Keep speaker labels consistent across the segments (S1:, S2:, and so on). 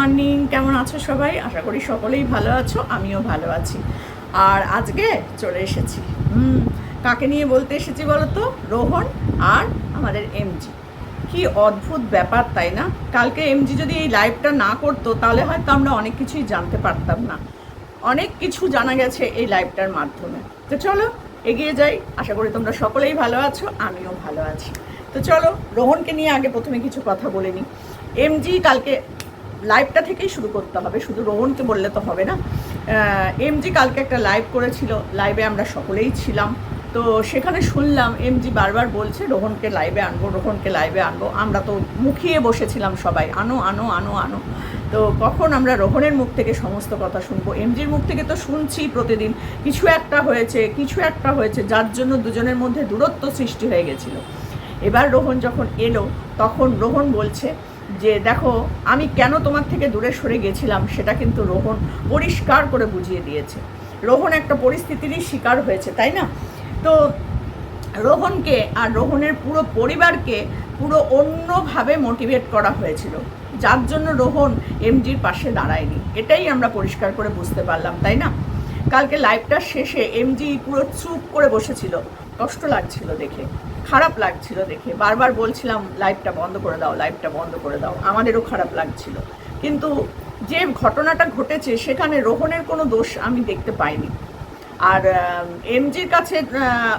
S1: Morning কেমন আছো সবাই? আশা করি সকলেই ভালো আছো, আমিও ভালো আছি। আর আজকে চলে এসেছি। হুম, কাকে নিয়ে বলতে এসেছি বলো তো রোহন আর আমাদের এমজি। কি অদ্ভুত ব্যাপার, তাই না? কালকে এমজি যদি এই লাইভটা না করতো, তাহলে হয়তো আমরা অনেক কিছুই জানতে পারতাম না। অনেক কিছু জানা গেছে এই লাইভটার মাধ্যমে। তো চলো, এগিয়ে যাই। আশা করি তোমরা সকলেই ভালো আছো, আমিও ভালো আছি। তো চলো, রোহনকে নিয়ে আগে প্রথমে কিছু কথা বলে নিই। এমজি কালকে লাইভটা থেকেই শুরু করতে হবে, শুধু রোহনকে বললে তো হবে না। এমজি কালকে একটা লাইভ করেছিল লাইভে আমরা সকলেই ছিলাম। তো সেখানে শুনলাম এমজি বারবার বলছে, রোহনকে লাইভে আনব, রোহনকে লাইভে আনব। আমরা তো মুখিয়ে বসেছিলাম সবাই, আনো আনো আনো আনো। তো কখন আমরা রোহনের মুখ থেকে সমস্ত কথা শুনব? এমজির মুখ থেকে তো শুনছি প্রতিদিন, কিছু একটা হয়েছে, কিছু একটা হয়েছে, যার জন্য দুজনের মধ্যে দূরত্ব সৃষ্টি হয়ে গেছিল। এবার রোহন যখন এলো, তখন রোহন বলছে যে দেখো, আমি কেন তোমার থেকে দূরে সরে গেছিলাম সেটা কিন্তু রোহন পরিষ্কার করে বুঝিয়ে দিয়েছে। রোহন একটা পরিস্থিতিরই শিকার হয়েছে, তাই না? তো রোহনকে আর রোহনের পুরো পরিবারকে পুরো অন্যভাবে মোটিভেট করা হয়েছিল। যার জন্য রোহন এমজির পাশে দাঁড়ায়নি। এটাই আমরা পরিষ্কার করে বুঝতে পারলাম, তাই না? কালকে লাইভটার শেষে এমজি পুরো চুপ করে বসেছিল। কষ্ট লাগছিল দেখে। খারাপ লাগছিল দেখে। বারবার বলছিলাম লাইভটা বন্ধ করে দাও লাইভটা বন্ধ করে দাও। আমাদেরও খারাপ লাগছিল। কিন্তু যে ঘটনাটা ঘটেছে, সেখানে রোহনের কোনো দোষ আমি দেখতে পাইনি। আর এমজির কাছে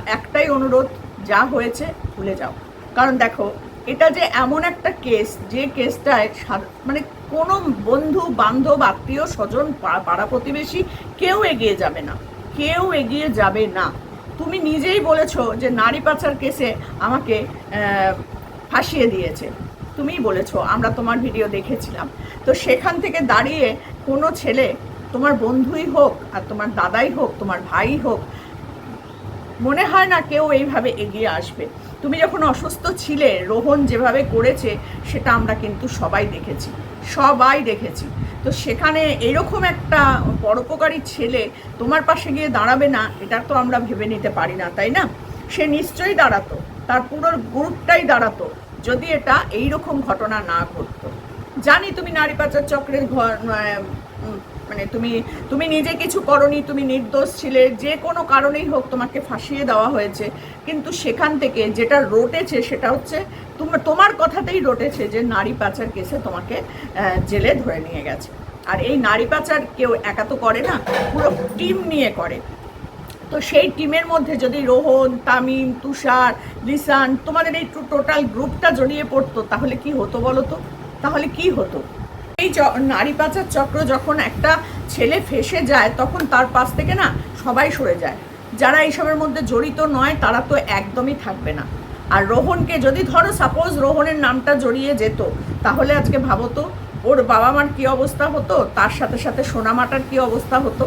S1: একটাই অনুরোধ, যা হয়েছে, ভুলে যাও। কারণ দেখো, এটা যে এমন একটা কেস, যে কেসটায় মানে কোনো বন্ধু, বান্ধব, আত্মীয়, স্বজন পাড়া প্রতিবেশী কেউ এগিয়ে যাবে না। কেউ এগিয়ে যাবে না। তুমি নিজেই বলেছ যে নারী পাচার কেসে আমাকে ফাঁসিয়ে দিয়েছে। তুমিই বলেছ, আমরা তোমার ভিডিও দেখেছিলাম। তো সেখান থেকে দাঁড়িয়ে কোনো ছেলে, তোমার বন্ধুই হোক আর তোমার দাদাই হোক, তোমার ভাই হোক, মনে হয় না কেউ এইভাবে এগিয়ে আসবে। তুমি যখন অসুস্থ ছিলে, রোহন যেভাবে করেছে, সেটা আমরা কিন্তু সবাই দেখেছি। সবাই দেখেছি। তো সেখানে এরকম একটা পরোপকারী ছেলে তোমার পাশে গিয়ে দাঁড়াবে না, এটা তো আমরা ভেবে নিতে পারি না, তাই না? সে নিশ্চয়ই দাঁড়াতো, তার পুরো গ্রুপটাই দাঁড়াতো, যদি এটা এইরকম ঘটনা না ঘটতো। জানি তুমি নারী পাচার চক্রের মানে তুমি তুমি নিজে কিছু করনি, তুমি নির্দোষ ছিলে, যে কোনো কারণেই হোক তোমাকে ফাঁসিয়ে দেওয়া হয়েছে। কিন্তু সেখান থেকে যেটা রটেছে সেটা হচ্ছে তোমার তোমার কথাতেই রটেছে যে নারী পাচার কেসে তোমাকে জেলে ধরে নিয়ে গেছে। আর এই নারী পাচার কেউ একা তো করে না, পুরো টিম নিয়ে করে। তো সেই টিমের মধ্যে যদি রোহন, তামিম, তুষার, লিসান, তোমাদের এই টোটাল গ্রুপটা জড়িয়ে পড়তো, তাহলে কি হতো বলো তো? তাহলে কি হতো? এই নারী পাচার চক্র যখন একটা ছেলে ফেসে যায়, তখন তার পাশ থেকে না সবাই সরে যায়। যারা এইসবের মধ্যে জড়িত নয়, তারা তো একদমই থাকবে না। আর রোহনকে যদি ধরো সাপোজ রোহনের নামটা জড়িয়ে যেত, তাহলে আজকে ভাবো তো, ওর বাবা মার কী অবস্থা হতো? তার সাথে সাথে সোনামাটার কী অবস্থা হতো?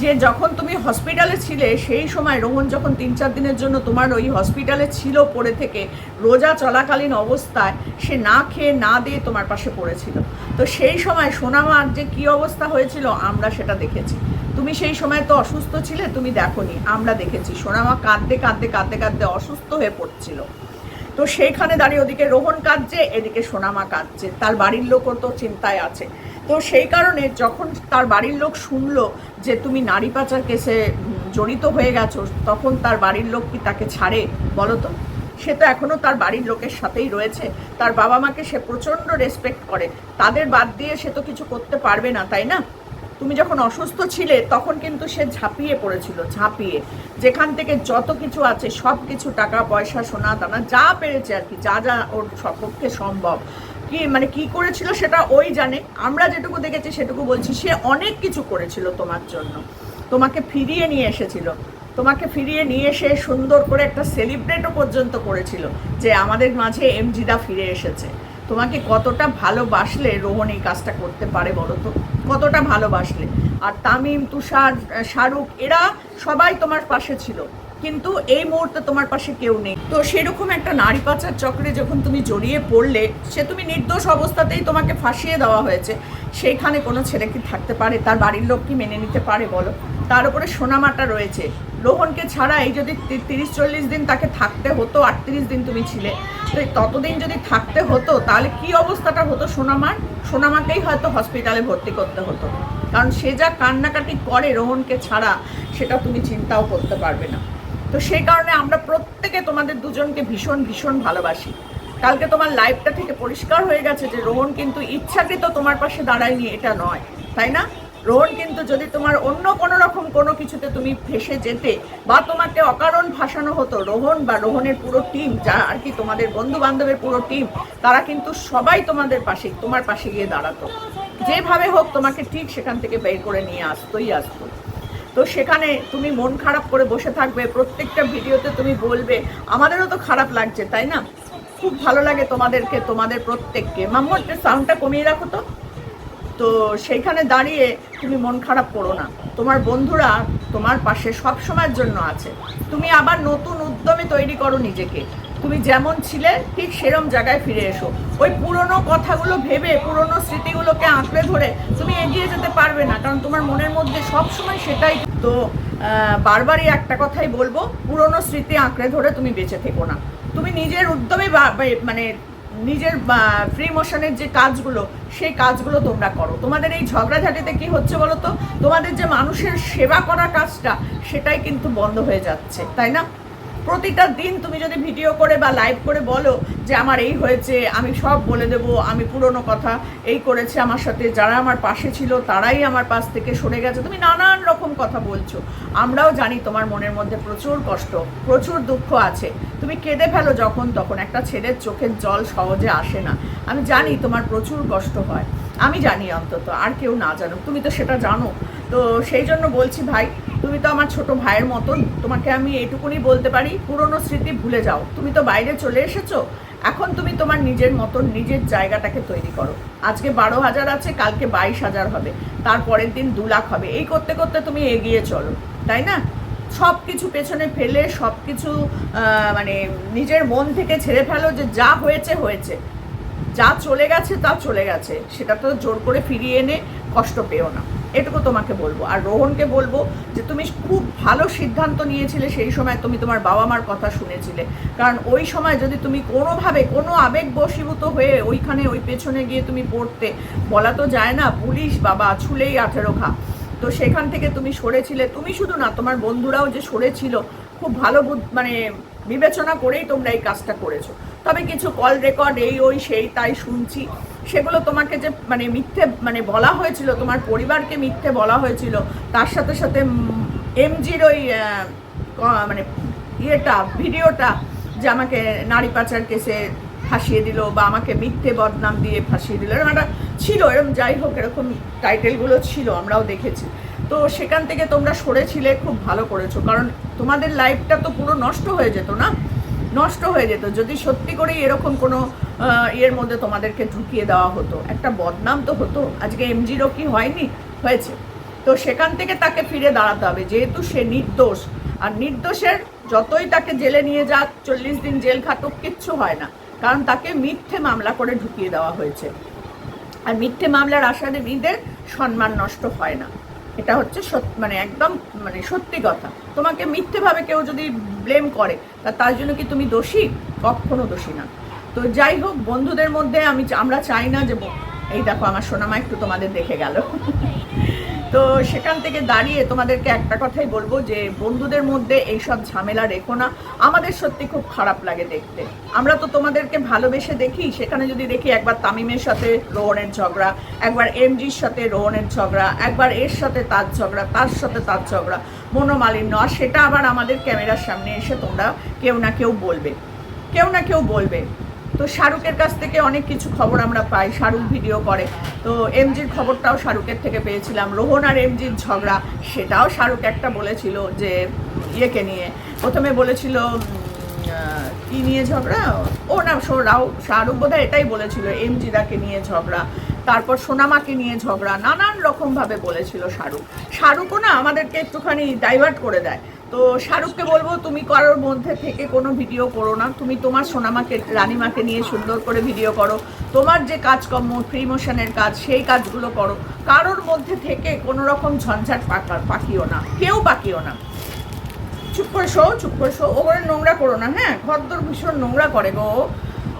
S1: যে যখন তুমি হসপিটালে ছিলে, সেই সময় রোহন যখন তিন চার দিনের জন্য তোমার ওই হসপিটালে ছিল পড়ে থেকে, রোজা চলাকালীন অবস্থায় সে না খেয়ে না দিয়ে তোমার পাশে পড়েছিল। তো সেই সময় সোনামার যে কি অবস্থা হয়েছিল, আমরা সেটা দেখেছি। তুমি সেই সময় তো অসুস্থ ছিলে, তুমি দেখোনি, আমরা দেখেছি। সোনামা কাঁদতে কাঁদতে কাঁদতে কাঁদতে অসুস্থ হয়ে পড়ছিল। তো সেইখানে দাঁড়িয়ে ওদিকে রোহন কাঁদছে, এদিকে সোনামা কাঁদছে। তার বাড়ির লোকও তো চিন্তায় আছে। তো সেই কারণে যখন তার বাড়ির লোক শুনলো যে তুমি নারী পাচার কেসে জড়িত হয়ে গেছো, তখন তার বাড়ির লোক কি তাকে ছাড়ে বলো তো? সে তো এখনও তার বাড়ির লোকের সাথেই রয়েছে। তার বাবা মাকে সে প্রচণ্ড রেসপেক্ট করে। তাদের বাদ দিয়ে সে তো কিছু করতে পারবে না, তাই না? তুমি যখন অসুস্থ ছিলে, তখন কিন্তু সে ঝাঁপিয়ে পড়েছিল, ঝাঁপিয়ে। যেখান থেকে যত কিছু আছে সব কিছু টাকা, পয়সা, সোনা, দানা, যা পেরেছে আর কি, যা যা ওর সপক্ষে সম্ভব। কি মানে কি করেছিল সেটা ওই জানে। আমরা যেটুকু দেখেছি সেটুকু বলছি, সে অনেক কিছু করেছিল তোমার জন্য। তোমাকে ফিরিয়ে নিয়ে এসেছিল। তোমাকে ফিরিয়ে নিয়ে এসে সুন্দর করে একটা সেলিব্রেটও পর্যন্ত করেছিল যে আমাদের মাঝে এমজিদা ফিরে এসেছে। তোমাকে কতটা ভালোবাসলে রোহন এই কাজটা করতে পারে বলো তো? কতটা ভালোবাসলে? আর তামিম, তুষার, শাহরুখ, এরা সবাই তোমার পাশে ছিল। কিন্তু এই মুহূর্তে তোমার পাশে কেউ নেই। তো সেরকম একটা নারী পাচার চক্রে যখন তুমি জড়িয়ে পড়লে, সে তুমি নির্দোষ অবস্থাতেই তোমাকে ফাঁসিয়ে দেওয়া হয়েছে। সেইখানে কোনো ছেলে কি থাকতে পারে? তার বাড়ির লোক কি মেনে নিতে পারে বলো? তার উপরে সোনামাটা রয়েছে। রোহনকে ছাড়া এই যদি তিরিশ চল্লিশ দিন তাকে থাকতে হতো, আটত্রিশ দিন তুমি ছিলে। তো ততদিন যদি থাকতে হতো, তাহলে কি অবস্থাটা হতো সোনামার? সোনামাকেই হয়তো হসপিটালে ভর্তি করতে হতো। কারণ সে যা কান্নাকাটি করে রোহনকে ছাড়া, সেটা তুমি চিন্তাও করতে পারবে না। তো সেই কারণে আমরা প্রত্যেকে তোমাদের দুজনকে ভীষণ ভীষণ ভালোবাসি। কালকে তোমার লাইফটা থেকে পরিষ্কার হয়ে গেছে যে রোহন কিন্তু ইচ্ছাকৃত তোমার পাশে দাঁড়ায়নি, এটা নয়, তাই না? রোহন কিন্তু যদি তোমার অন্য কোনো রকম কোনো কিছুতে তুমি ফেসে যেতে বা তোমাকে অকারণ ভাসানো হতো, রোহন বা রোহনের পুরো টিম যা আর কি তোমাদের বন্ধু বান্ধবের পুরো টিম তারা কিন্তু সবাই তোমাদের পাশে, তোমার পাশে গিয়ে দাঁড়াতো। যেভাবে হোক তোমাকে ঠিক সেখান থেকে বের করে নিয়ে আসতোই আসতো। তো সেখানে তুমি মন খারাপ করে বসে থাকবে, প্রত্যেকটা ভিডিওতে তুমি বলবে, আমাদেরও তো খারাপ লাগছে, তাই না? খুব ভালো লাগে তোমাদেরকে, তোমাদের প্রত্যেককে। মাম্মা সাউন্ডটা কমিয়ে রাখো তো। তো সেইখানে দাঁড়িয়ে তুমি মন খারাপ করো না। তোমার বন্ধুরা তোমার পাশে সব সময়ের জন্য আছে। তুমি আবার নতুন উদ্যমে তৈরি করো নিজেকে। তুমি যেমন ছিলে, ঠিক সেরম জায়গায় ফিরে এসো। ওই পুরনো কথাগুলো ভেবে, পুরনো স্মৃতিগুলোকে আঁকড়ে ধরে তুমি এগিয়ে যেতে পারবে না, কারণ তোমার মনের মধ্যে সব সময় সেটাই। তো বারবারই একটা কথাই বলব, পুরনো স্মৃতি আঁকড়ে ধরে তুমি বেঁচে থেকো না। তুমি নিজের উদ্যমে মানে নিজের ফ্রি মোশনের যে কাজগুলো, সেই কাজগুলো তোমরা করো। তোমাদের এই ঝগড়াঝাটিতে কি হচ্ছে বলো তো তোমাদের যে মানুষের সেবা করা কাজটা, সেটাই কিন্তু বন্ধ হয়ে যাচ্ছে, তাই না? প্রতিটা দিন তুমি যদি ভিডিও করে বা লাইভ করে বলো যে আমার এই হয়েছে, আমি সব বলে দেব, আমি পুরনো কথা এই করেছে আমার সাথে, যারা আমার পাশে ছিল তারাই আমার পাশ থেকে সরে গেছে। তুমি নানান রকম কথা বলছো। আমরাও জানি তোমার মনের মধ্যে প্রচুর কষ্ট, প্রচুর দুঃখ আছে। তুমি কেঁদে ফেলো যখন তখন, একটা ছেলের চোখের জল সহজে আসে না। আমি জানি তোমার প্রচুর কষ্ট হয়। আমি জানি অন্তত, আর কেউ না জানুক। তুমি তো সেটা জানো। তো সেই জন্য বলছি ভাই তুমি তো আমার ছোট ভাইয়ের মতন। তোমাকে আমি এটুকুনি বলতে পারি, পুরনো স্মৃতি ভুলে যাও। তুমি তো বাইরে চলে এসেছ। এখন তুমি তোমার নিজের মতন নিজের জায়গাটাকে তৈরি করো। আজকে বারো হাজার আছে, কালকে বাইশ হাজার হবে। তারপরের দিন দু লাখ হবে। এই করতে করতে তুমি এগিয়ে চলো, তাই না? সব কিছু পেছনে ফেলে সব কিছু মানে নিজের মন থেকে ছেড়ে ফেলো যে যা হয়েছে হয়েছে। যা চলে গেছে, তা চলে গেছে। সেটা তো জোর করে ফিরিয়ে এনে কষ্ট পেও না। এটুকু তোমাকে বলব। আর রোহনকে বলব যে তুমি খুব ভালো সিদ্ধান্ত নিয়েছিলে সেই সময় তুমি তোমার বাবা মার কথা শুনেছিলে। কারণ ওই সময় যদি তুমি কোনোভাবে কোনো আবেগ বশীভূত হয়ে ওইখানে, ওই পেছনে গিয়ে তুমি পড়তে, বলা তো যায় না, পুলিশ বাবা ছুলেই আঠেরো খা তো সেখান থেকে তুমি সরেছিলে। তুমি শুধু না, তোমার বন্ধুরাও যে সরেছিল, খুব ভালো মানে বিবেচনা করেই তোমরা এই কাজটা করেছ। তবে কিছু কল রেকর্ড এই, ওই, সেই, তাই শুনছি। সেগুলো তোমাকে যে মানে মিথ্যে মানে বলা হয়েছিল, তোমার পরিবারকে মিথ্যে বলা হয়েছিল, তার সাথে সাথে এমজির ওই মানে ইয়েটা, ভিডিওটা যে আমাকে নারী পাচার কেসে ফাঁসিয়ে দিল বা আমাকে মিথ্যে বদনাম দিয়ে ফাঁসিয়ে দিল এরকম একটা ছিল এরকম যাই হোক, এরকম টাইটেলগুলো ছিল, আমরাও দেখেছি। তো সেখান থেকে তোমরা সরেছিলে, খুব ভালো করেছ, কারণ তোমাদের লাইফটা তো পুরো নষ্ট হয়ে যেত না? নষ্ট হয়ে যেত। যদি সত্যি করেই এরকম কোনো ইয়ের মধ্যে তোমাদেরকে ঢুকিয়ে দেওয়া হতো। একটা বদনাম তো হতো। আজকে এমজিরও কি হয়নি? হয়েছে। তো সেখান থেকে তাকে ফিরে দাঁড়াতে হবে। যেহেতু সে নির্দোষ, আর নির্দোষের যতই তাকে জেলে নিয়ে যাক, চল্লিশ দিন জেল খাটুক, কিচ্ছু হয় না। কারণ তাকে মিথ্যে মামলা করে ঢুকিয়ে দেওয়া হয়েছে। আর মিথ্যে মামলার আসামিদের সম্মান নষ্ট হয় না। এটা হচ্ছে মানে একদম মানে সত্যি কথা। তোমাকে মিথ্যেভাবে কেউ যদি ব্লেম করে, তা তার জন্য কি তুমি দোষী? কখনো দোষী না। তো যাই হোক, বন্ধুদের মধ্যে আমি আমরা চাই না যে এই দেখো আমার সোনামা একটু তোমাদের দেখে গেল। তো সেখান থেকে দাঁড়িয়ে তোমাদেরকে একটা কথাই বলব যে বন্ধুদের মধ্যে এইসব ঝামেলা রেখো না। আমাদের সত্যি খুব খারাপ লাগে দেখতে। আমরা তো তোমাদেরকে ভালোবেসে দেখি। সেখানে যদি দেখি একবার তামিমের সাথে রোহনের ঝগড়া, একবার এমজির সাথে রোহনের ঝগড়া, একবার এর সাথে তার ঝগড়া, তার সাথে তার ঝগড়া, মনোমালিন্য। আর সেটা আবার আমাদের ক্যামেরার সামনে এসে তোমরা কেউ না কেউ বলবে। কেউ না কেউ বলবে। তো শাহরুখের কাছ থেকে অনেক কিছু খবর আমরা পাই, শাহরুখ ভিডিও করে। তো এমজির খবরটাও শাহরুখের থেকে পেয়েছিলাম। রোহন আর এমজির ঝগড়া, সেটাও শাহরুখ একটা বলেছিল যে ইয়েকে নিয়ে। প্রথমে বলেছিল কি নিয়ে ঝগড়া? ও না রাও, শাহরুখ বোধহয় এটাই বলেছিল, এমজিদাকে নিয়ে ঝগড়া। তারপর সোনামাকে নিয়ে ঝগড়া নানান রকমভাবে বলেছিল শাহরুখ। শাহরুখও না আমাদেরকে একটুখানি ডাইভার্ট করে দেয়। তো শাহরুখকে বলব, তুমি কারোর মধ্যে থেকে কোনো ভিডিও করো না। তুমি তোমার সোনামাকে, রানিমাকে নিয়ে সুন্দর করে ভিডিও করো। তোমার যে কাজকর্ম ফ্রি মোশনের কাজ, সেই কাজগুলো করো। কারোর মধ্যে থেকে কোনো রকম ঝঞ্ঝাট পাকা পাকিও না, কেউ পাকিও না। চুপ করে শো, চুপ করে শো। ও করে নোংরা করো না হ্যাঁ? ঘর দর ভীষণ নোংরা করে গো।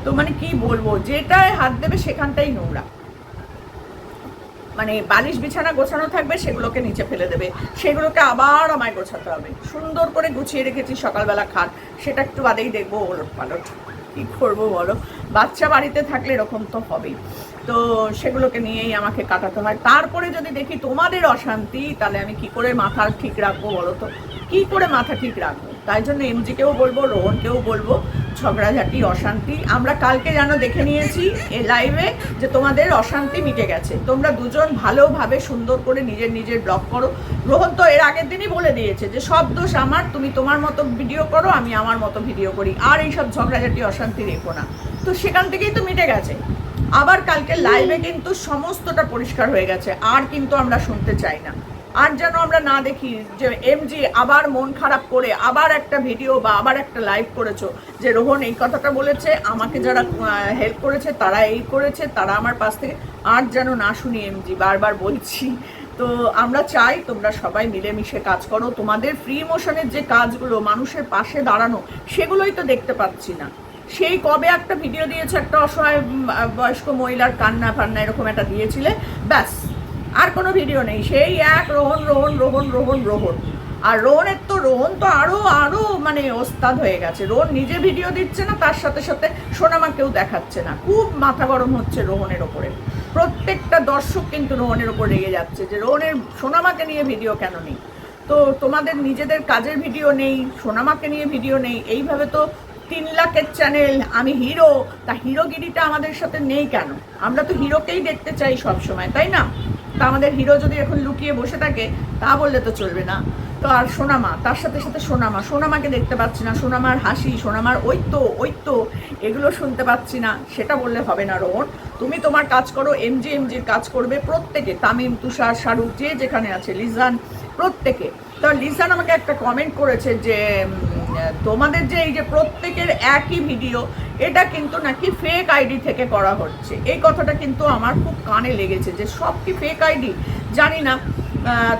S1: তো মানে কি বলব যেটায় হাত দেবে সেখানটাই নোংরা। মানে বালিশ বিছানা গোছানো থাকবে, সেগুলোকে নিচে ফেলে দেবে। সেগুলোকে আবার আমায় গোছাতে হবে। সুন্দর করে গুছিয়ে রেখেছি সকালবেলা খাট। সেটা একটু বাদেই দেখব ওলট পালট। কী করব বলো? বাচ্চা বাড়িতে থাকলে এরকম তো হবেই। তো সেগুলোকে নিয়েই আমাকে কাটাতে হয়। তারপরে যদি দেখি তোমাদের অশান্তি, তাহলে আমি কি করে মাথা ঠিক রাখব বলো তো? কী করে মাথা ঠিক রাখব? তাই জন্য এমজিকেও বলব, রোহনকেও বলব ঝগড়াঝাটি, অশান্তি, আমরা কালকে যেন দেখে নিয়েছি এ লাইভে যে তোমাদের অশান্তি মিটে গেছে। তোমরা দুজন ভালোভাবে সুন্দর করে নিজের নিজের ব্লগ করো। রোহন তো এর আগের দিনই বলে দিয়েছে যে, সব দোষ আমার, তুমি তোমার মতো ভিডিও করো, আমি আমার মতো ভিডিও করি। আর এইসব ঝগড়াঝাটি, অশান্তি রেখো না। তো সেখান থেকেই তো মিটে গেছে। আবার কালকে লাইভে কিন্তু সমস্তটা পরিষ্কার হয়ে গেছে, আর কিন্তু আমরা শুনতে চাই না। আর যেন আমরা না দেখি যে এমজি আবার মন খারাপ করে আবার একটা ভিডিও বা আবার একটা লাইভ করেছ। যে রোহন এই কথাটা বলেছে, আমাকে যারা হেল্প করেছে তারা এই করেছে, তারা আমার পাশ থেকে। আর যেন না শুনি এমজি বারবার বলছি। তো আমরা চাই তোমরা সবাই মিলেমিশে কাজ করো। তোমাদের ফ্রি মোশনের যে কাজগুলো, মানুষের পাশে দাঁড়ানো, সেগুলোই তো দেখতে পাচ্ছি না। সেই কবে একটা ভিডিও দিয়েছে একটা অসহায় বয়স্ক মহিলার কান্না ফান্না এরকম একটা দিয়েছিলে, ব্যাস। আর কোনো ভিডিও নেই। সেই এক রোহন রোহন রোহন রোহন রোহন। আর রোহনের তো, রোহন তো আরও আরও মানে ওস্তাদ হয়ে গেছে। রোহন নিজে ভিডিও দিচ্ছে না, তার সাথে সাথে সোনামাকেও দেখাচ্ছে না। খুব মাথা গরম হচ্ছে রোহনের ওপরে। প্রত্যেকটা দর্শক কিন্তু রোহনের ওপর রেগে যাচ্ছে যে, রোহনের, সোনামাকে নিয়ে ভিডিও কেন নেই? তো তোমাদের নিজেদের কাজের ভিডিও নেই, সোনামাকে নিয়ে ভিডিও নেই। এইভাবে তো তিন লাখের চ্যানেল, আমি হিরো, তা হিরোগিরিটা আমাদের সাথে নেই কেন? আমরা তো হিরোকেই দেখতে চাই সব সময় তাই না? তা আমাদের হিরো যদি এখন লুকিয়ে বসে থাকে, তা বললে তো চলবে না। তো আর সোনামা, তার সাথে সাথে সোনামা। সোনামাকে দেখতে পাচ্ছি না, সোনামার হাসি, সোনামার ঐত্য ঐত্য, এগুলো শুনতে পাচ্ছি না, সেটা বললে হবে না, রোহন। তুমি তোমার কাজ করো, এমজি এমজির কাজ করবে প্রত্যেকে, তামিম, তুষার, শাহরুখ, যে যেখানে আছে, লিজান, প্রত্যেকে। তো লিজান আমাকে একটা কমেন্ট করেছে যে তোমাদের যে এই যে প্রত্যেকের একই ভিডিও এটা কিন্তু নাকি ফেক আইডি থেকে করা হচ্ছে। এই কথাটা কিন্তু আমার খুব কানে লেগেছে যে সব কি ফেক আইডি জানি না।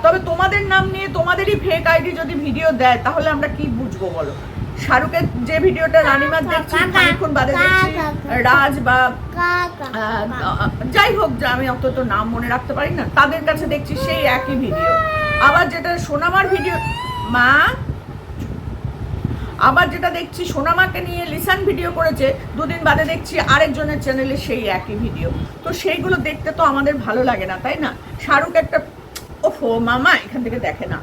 S1: তবে তোমাদের নাম নিয়ে তোমাদেরই ফেক আইডি যদি ভিডিও দেয় তাহলে আমরা কি বুঝব বলো? শাহরুখের যে ভিডিওটা রানিমার দেখছি খানিক্ষণ বাদে দেখছি রাজ বা যাই হোক আমি অত তো নাম মনে রাখতে পারি না তাদের কাছে দেখছি সেই একই ভিডিও আবার যেটা সোনামার ভিডিও, মা? আবার যেটা দেখছি, সোনামাকে নিয়ে লিসান ভিডিও করেছে, দুদিন বাদে দেখছি আরেকজনের চ্যানেলে সেই একই ভিডিও। তো সেইগুলো দেখতে তো আমাদের ভালো লাগে না, তাই না? শাহরুখ একটা, ওফো, মামা, এখান থেকে দেখে না।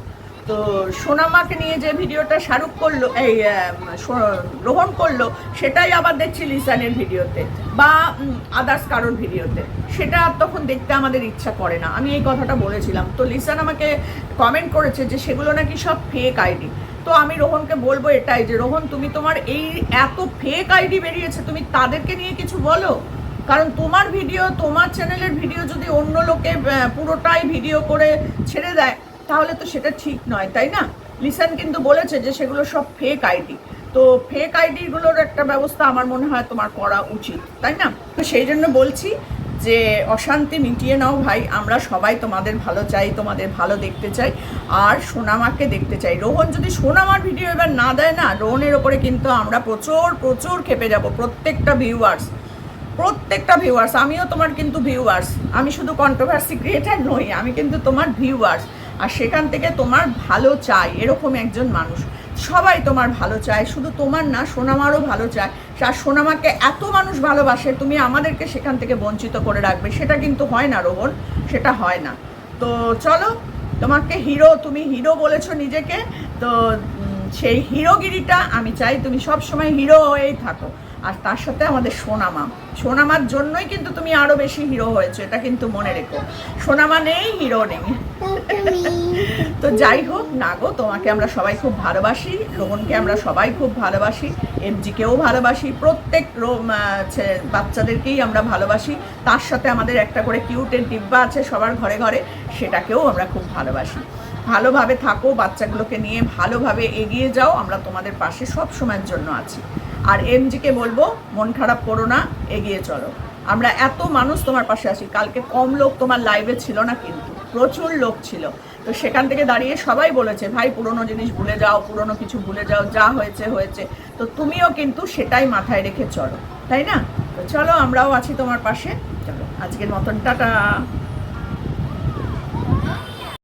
S1: তো সোনামাকে নিয়ে যে ভিডিওটা শাহরুখ করল, এই রোহন করল, সেটাই আবার দেখছি লিসানের ভিডিওতে বা আদার্স কারোর ভিডিওতে। সেটা তখন দেখতে আমাদের ইচ্ছা করে না। আমি এই কথাটা বলেছিলাম। তো লিসান আমাকে কমেন্ট করেছে যে সেগুলো নাকি সব ফেক আইডি তো আমি রোহনকে বলব এটাই যে, রোহন, তুমি তোমার এই এত ফেক আইডি বেরিয়েছে, তুমি তাদেরকে নিয়ে কিছু বলো? কারণ তোমার ভিডিও, তোমার চ্যানেলের ভিডিও যদি অন্য লোকে পুরোটাই ভিডিও করে ছেড়ে দেয় তাহলে তো সেটা ঠিক নয়, তাই না? লিসান কিন্তু বলেছে যে সেগুলো সব ফেক আইডি তো ফেক আইডিগুলোর একটা ব্যবস্থা আমার মনে হয় তোমার করা উচিত, তাই না? তো সেই জন্য বলছি যে অশান্তি মিটিয়ে নাও ভাই, আমরা সবাই তোমাদের ভালো চাই, তোমাদের ভালো দেখতে চাই, আর সোনামাকে দেখতে চাই। রোহন যদি সোনামার ভিডিও এবার না দেয় না, রোহনের ওপরে কিন্তু আমরা প্রচুর প্রচুর খেপে যাব, প্রত্যেকটা ভিউয়ার্স প্রত্যেকটা ভিউয়ার্স আমিও তোমার কিন্তু ভিউয়ার্স আমি শুধু কন্ট্রোভার্সি ক্রিয়েটার নই, আমি কিন্তু তোমার ভিউয়ার্স আর সেখান থেকে তোমার ভালো চাই, এরকম একজন মানুষ। সবাই তোমার ভালো চায়, শুধু তোমার না, সোনামারও ভালো চায়। আর সোনামাকে এত মানুষ ভালোবাসে, তুমি আমাদেরকে সেখান থেকে বঞ্চিত করে রাখবে। সেটা কিন্তু হয় না, রোহন, সেটা হয় না। তো চলো, তোমাকে হিরো, তুমি হিরো বলেছ নিজেকে, তো সেই হিরোগিরিটা আমি চাই। তুমি সব সময় হিরো হয়েই থাকো। আর তার সাথে আমাদের সোনামা। সোনামার জন্যই কিন্তু তুমি আরও বেশি হিরো হয়েছো এটা কিন্তু মনে রেখো। সোনামা নেই হিরো নেই। তো যাই হোক না গো তোমাকে আমরা সবাই খুব ভালোবাসি রোহনকে আমরা সবাই খুব ভালোবাসি এমজিকেও ভালোবাসি প্রত্যেক বাচ্চাদেরকেই আমরা ভালোবাসি। তার সাথে আমাদের একটা করে কিউটের ডিব্বা আছে সবার ঘরে ঘরে সেটাকেও আমরা খুব ভালোবাসি। ভালোভাবে থাকো, বাচ্চাগুলোকে নিয়ে ভালোভাবে এগিয়ে যাও, আমরা তোমাদের পাশে সব সময়ের জন্য আছি। আর এমজিকে বলব, মন খারাপ করো না, এগিয়ে চলো। আমরা এত মানুষ তোমার পাশে আছি, কালকে কম লোক তোমার লাইভে ছিল না কিন্তু, প্রচুর লোক ছিল। তো সেখান থেকে দাঁড়িয়ে সবাই বলেছে, ভাই, পুরনো জিনিস ভুলে যাও, পুরনো কিছু ভুলে যাও, যা হয়েছে হয়েছে। তো তুমিও কিন্তু সেটাই মাথায় রেখে চলো, তাই না? তো চলো আমরাও আছি তোমার পাশে। চলো, আজকের মতন, টাটা।